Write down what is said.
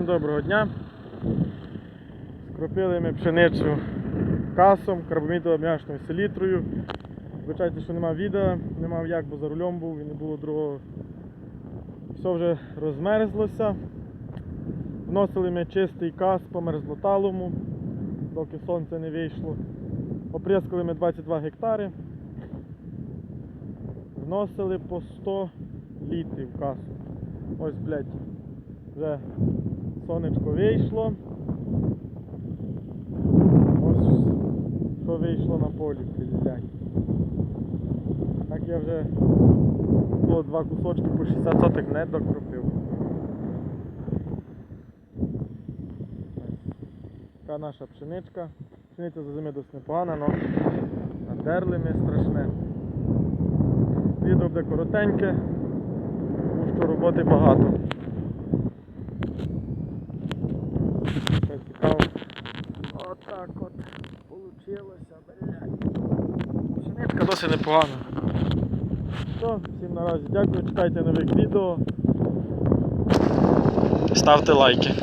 Всім доброго дня. Скропили ми пшеницю касом, карбамідовою м'ячною селітрою. Вибачайте, що нема відео, не мав як, бо за рулем був і не було другого. Все вже розмерзлося. Вносили ми чистий кас по мерзлоталому, доки сонце не вийшло. Оприскали ми 22 гектари. Вносили по 100 літрів касу. Ось, блядь, вже сонечко вийшло. Ось що вийшло на полі, блядь. Так я вже було два кусочки по 60 соток не докропив. Така наша пшеничка. Пшениця за зими досить непогана, але надерли ми страшне. Відео буде коротеньке, тому що роботи багато. Отак от получилося, блядь. Пшеничка досить непогана. Все, всім наразі дякую, чекайте нових відео. Ставте лайки.